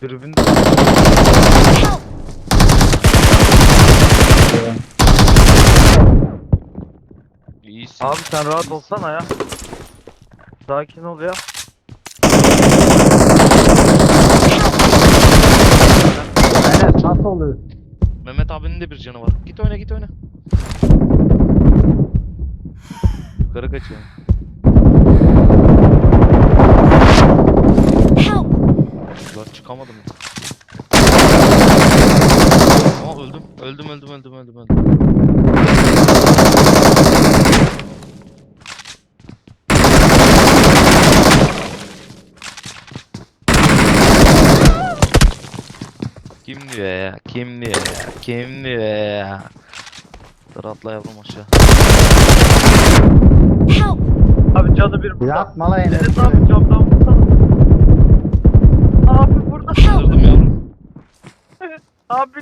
Tribün Help! İyisin. Abi sen rahat olsana ya. Sakin ol ya. Enes nasıl oluyor? Mehmet abinin de bir canı var. Git oyna git oyna. Yukarı kaçıyor. Help! Lan çıkamadım. Aa öldüm. Öldüm öldüm öldüm öldüm öldüm. Kim diyor ya? Kim diyor ya? Kim diyor ya? Dur atla yavrum aşağı. Help! Abi canı bir burada. Yapma lan Enes. Enes abi camdan vursana. Abi burada. Kaldırdım yavrum. Abi.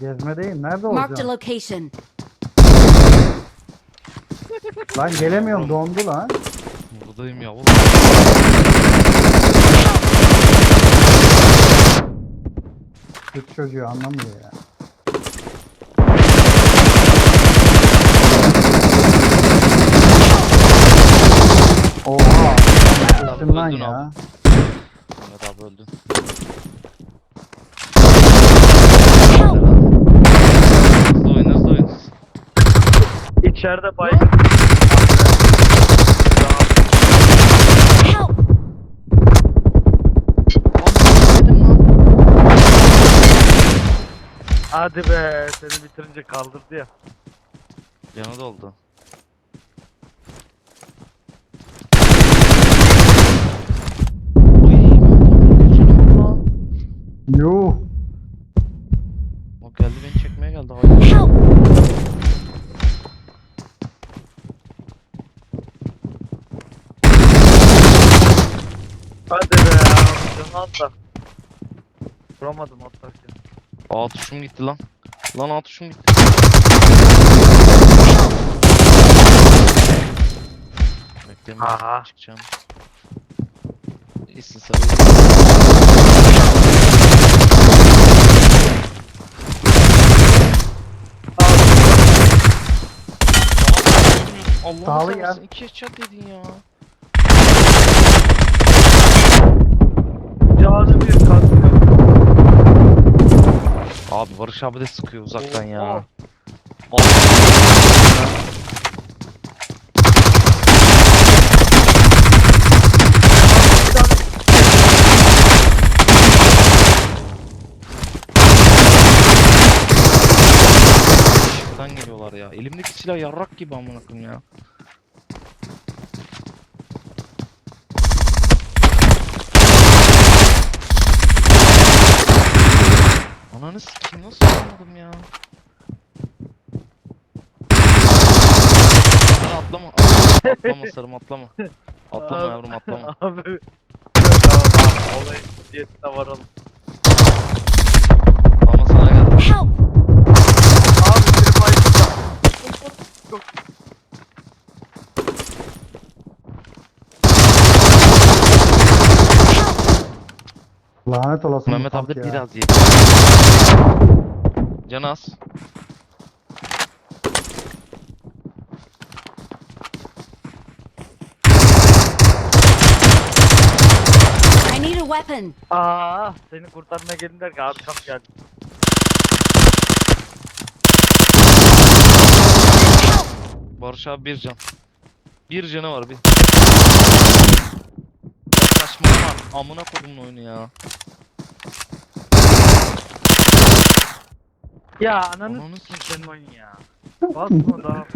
Gezmedeyim. Nerede Marked a olacağım? location. Lan gelemiyorum dondu lan. Buradayım yavrum. Türk çocuğu anlamıyor ya. Oha. Lan öldün ya. abi. Mehmet abi öldü. Help! Hızlı oyun hızlı oyun. İçeride baygın. Help! Hadi be seni bitirince kaldırdı ya. Yanı doldu. Yuh. O geldi beni çekmeye geldi. Hayır. Help! Hadi be abi da. Vuramadım atlarken. Aa tuşum gitti lan. Lan aa tuşum gitti. Bekleme. Aha. Çıkacağım. İyisin sarı. Allah'ım Sağlı sen ya. İki headshot yedin ya. Canı bir kaskı. Abi Barış abi de sıkıyor uzaktan ya. Şuradan geliyorlar ya. Elimdeki silah yarrak gibi amına koyayım ya. Ananı sikeyim nasıl anladım ya? Atlama. Atlama, atlama sarım atlama. Atlama Abi- yavrum atlama. Abi. Tamam abi olayın ciddiyetine varalım. Ama sana geldi. Help! Abi bir baygın da. Çok Lanet olası Mehmet abi de ya. biraz yedi. Can az. I need a weapon. Aa, seni kurtarmaya gelin derken arkam geldi. Barış abi bir can. Bir canı var bir. Saçmalama. Amına kodumun oyunu ya. Ya ananı Ananı s**eyim senin oyun ya. Basma daha.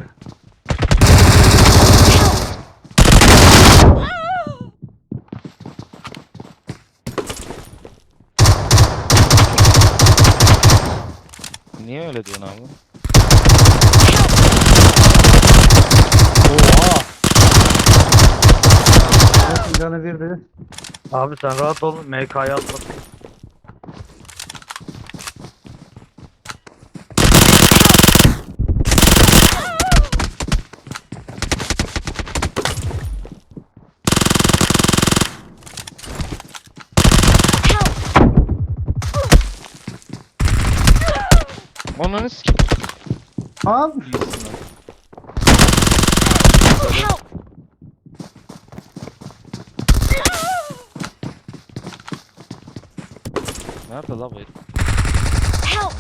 Niye öyle diyorsun abi? Oha. Canı birdi. Abi sen rahat ol. MK'ya atma. Ananı s***. Abi. Nerede la bu herif? Help!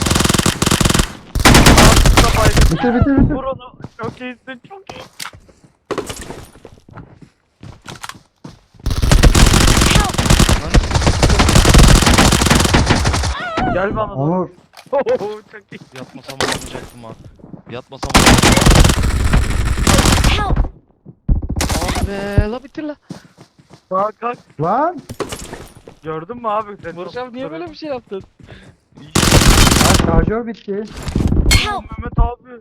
Bitir bitir bitir. Vur onu. Çok iyisin çok iyi. Help! Ananı sikim. Gel bana. Onur. Oo, çok iyi. Yatmasam olamayacaktım ha. Yatmasam olamayacaktım. Help! Abi la bitir la. Kalk kalk. Lan. Gördün mü abi? Sen Barış abi niye böyle bir şey yaptın? Ha şarjör bitti. Help! Mehmet abi.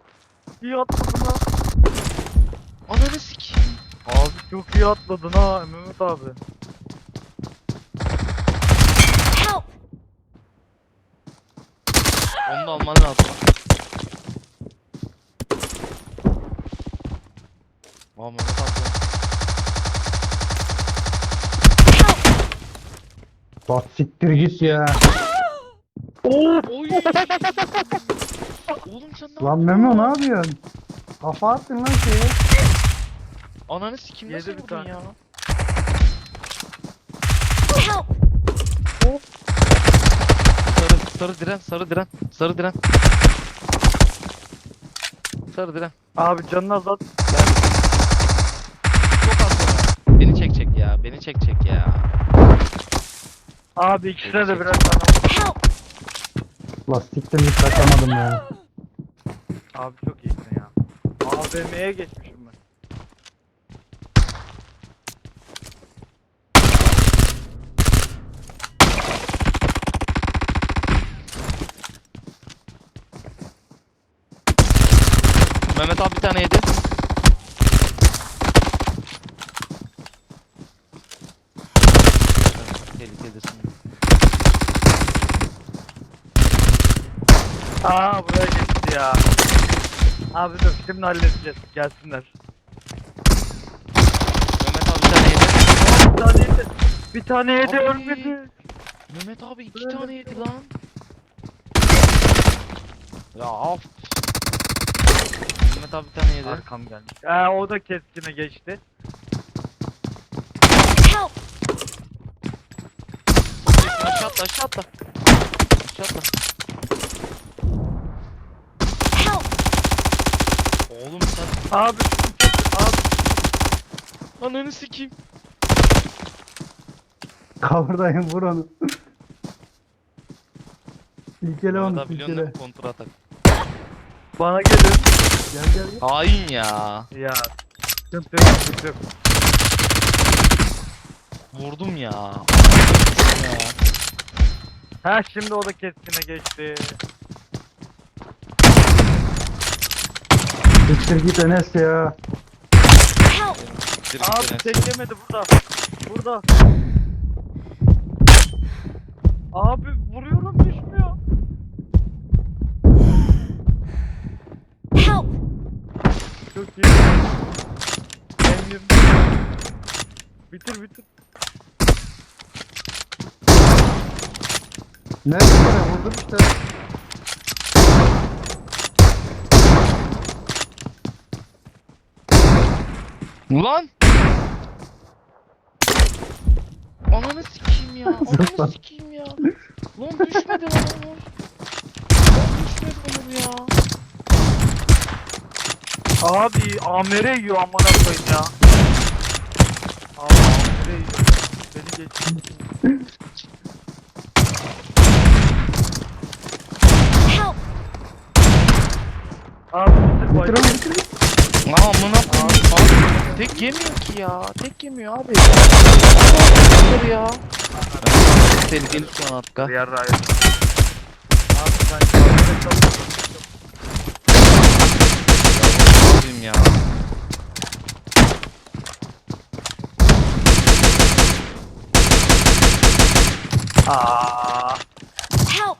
İyi atladın ha. Ananı sikeyim. Abi çok iyi atladın ha Mehmet abi. Help! Onu da alman lazım. Aa Mehmet abi. Bak siktir git ya. Oy. Oğlum sen ne Lan Memo ya? ne yapıyorsun? Kafa attın lan şeye. Ananı sikim nasıl Yedi bir vurdun tane. ya? Help! Sarı, sarı diren, sarı diren, sarı diren. Sarı diren. Abi canını azalt. Çok az sonra. Beni çekecek ya, beni çekecek ya. Abi ikisine de birer tane. Help! La siktir git kaçamadım ya. Abi çok iyisin ya. AVM'ye geçmişim ben. Mehmet abi bir tane yedi. Aa buraya geçti ya. Abi dur şimdi halledeceğiz. Gelsinler. Mehmet abi bir tane yedi. Bir tane yedi. Bir tane yedi Abi. ölmedi. Mehmet abi iki Böyle tane yedi şey lan. Ya af. Mehmet abi bir tane yedi. Arkam gelmiş. Ee, o da keskine geçti. Help! Aşağı atla aşağı atla. Aşağı atla. Oğlum sen Abi. Abi. ananı sikeyim. Kavurdayım vur onu. İlkele onu abi biliyorsun değil ilkele. mi kontra atak. Bana gelin. Gel gel gel. Hain ya. Ya. Sıkıntı yok sıkıntı yok. Vurdum ya. ya. Ha şimdi o da keskine geçti. Siktir git Enes ya. Direkt Abi Enes. tek yemedi burada. Burada. Abi vuruyorum düşmüyor. Help! Çok iyi. Ben yirmi. Bitir bitir. Nerede vurdum işte. Ulan! Ananı sikeyim ya. Ananı sikeyim ya. Lan düşmedi lan Onur. Lan düşmedi Onur ya. Abi amere yiyor amına koyayım ya. Abi amere yiyor. Beni geçti. Help! Abi bitir onu bitir. amına tek yemiyor ki ya. Tek yemiyor abi. Dur ya. Tehlikeli şu an Atka. Diğer rayet. Abi sen kahvede çalışıyorsun. Ya. Aa. Help!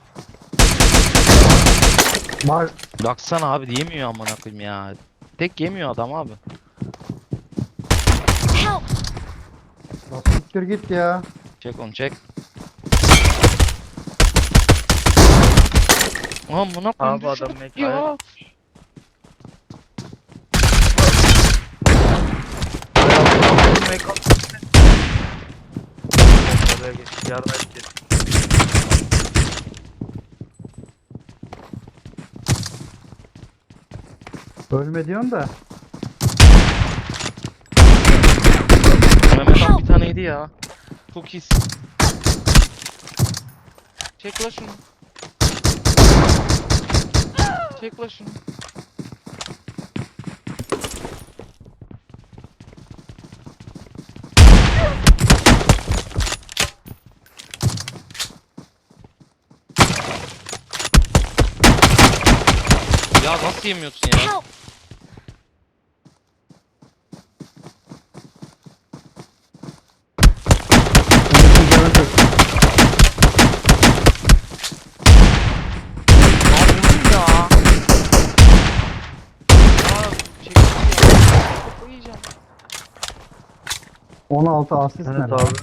Bak Baksana abi yemiyor amına koyayım ya. Tek yemiyor adam abi. Help! la siktir git ya. Çek onu çek. Amına Abi koyayım adam. Oraya geç. Yardım et. Ölme diyorsun da. Taneydi ya. İyisin. Çek la şunu. Çek la şunu. Ya nasıl yemiyorsun ya? Help! Onun canı çok. Aa vurdum ya. Ya çektim ya. Kafayı yiyeceğim. 16 asist? Evet lan? abi.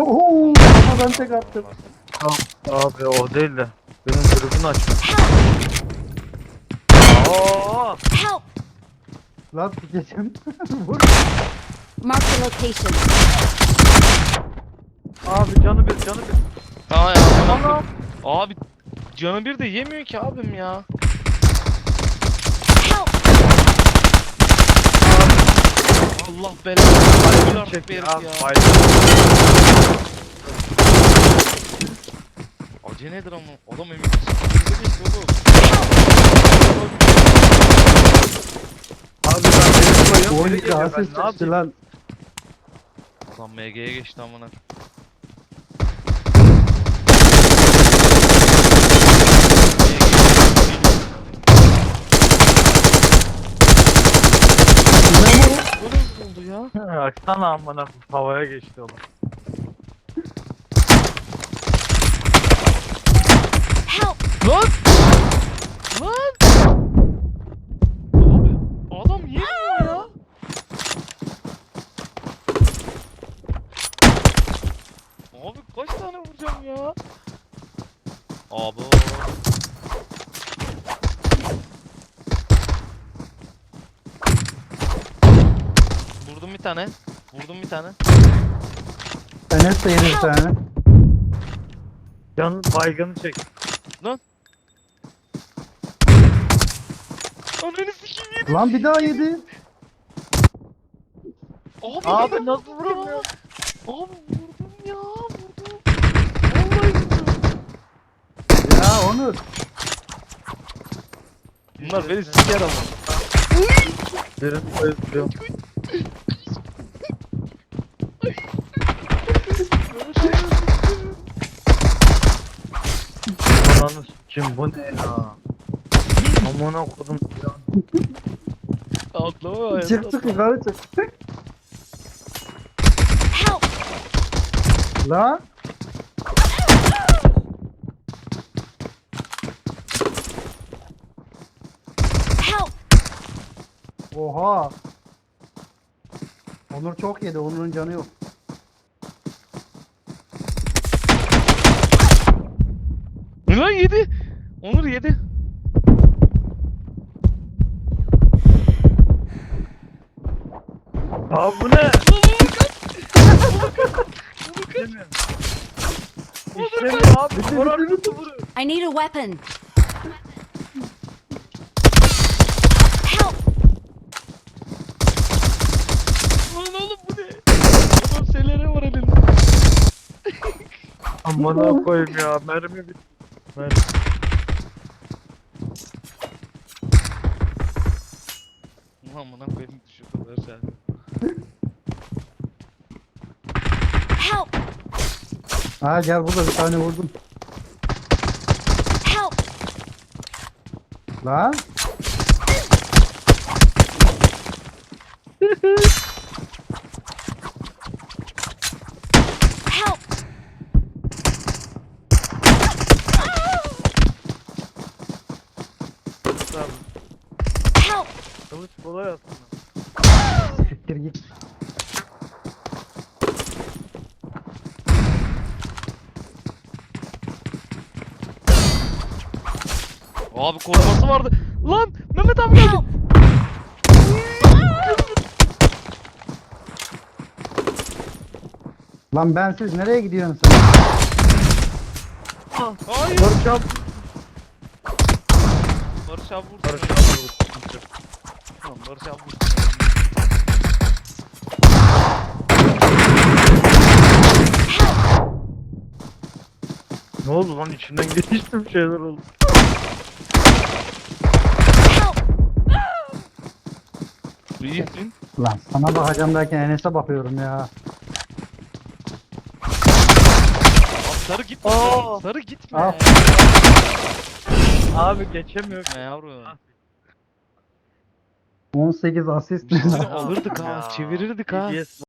Oho! Kafadan tek attım. Abi o değil de. Benim grubunu açma. Oo! Help! Lan geçim. Vur. Mark the location. Abi canı bir canı bir. Aa ya tamam. Abi canı bir de yemiyor ki abim ya. Allah belanı. Hayır artık bir herif ya. Acı nedir ama? Adam emin oğlum. Abi ben beni koyuyorum. biri 12 geliyor, ben asist ne yapayım? lan. Adam MG'ye geçti amına. Bu nasıl oldu ya? Baksana amına havaya geçti oğlum. Help! Lan! Lan! Abi adam yemiyor ya. Abi kaç tane vuracağım ya? Abi. Vurdum bir tane. Vurdum bir tane. Enes de yedi bir tane. Can baygını çek. Ananı sikeyim yedi. Lan bir daha yedi. Abi, Abi yedi. nasıl vurdun ya? Abi vurdum ya vurdum. Vallahi vurdum. Ya Onur. Bunlar beni siker ama. Birini bayıltıyorum. Ananı kim bu ne ya? Amına kodum ya. Atlama ya. Çık çık yukarı çık. Help! Lan. Help! Oha. Onur çok yedi. Onur'un canı yok. Lan yedi. Onur yedi. Abi bu ne? İşlemiyor. İşlemiyor abi. Vur arkası vuruyor. I need a weapon. Help! Lan oğlum bu ne? Adam selere var elinde. Amına koyayım ya. Mermi bitti. Ulan bana koyayım düşürdüler sen. Help! Ha gel burada bir tane vurdum. Help! Lan. Siktir git. Abi koruması vardı. Lan Mehmet abi geldi. Lan ben siz nereye gidiyorsun sen? Hayır. Barış abi. Barış abi vurdu. Barış abi vurdu. Tamam Barış abi vurdu. Ne oldu lan içinden geçti bir şeyler oldu. İyisin. Lan sana bakacağım derken Enes'e bakıyorum ya. Abi sarı gitme. Aa. Sarı gitme. Al. Abi geçemiyor. Ne yavrum. 18 asist. Alırdık ha. Ya. Çevirirdik ha.